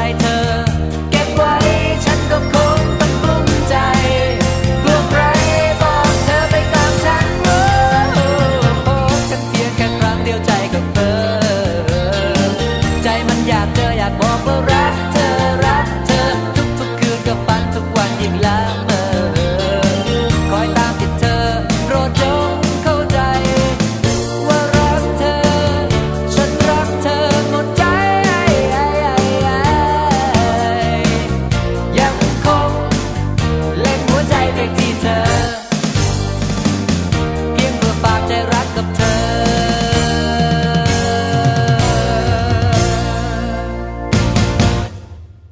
ใจเธอ เก็บไว้ฉันก็คงต้องกลุ้มใจกลัวใครบอกเธอไปตามฉันโอ้โหฉันเพียงแค่ครั้งเดียวใจกับเธอ ใจมันอยากเจออยากบอกว่ารักเธอรัก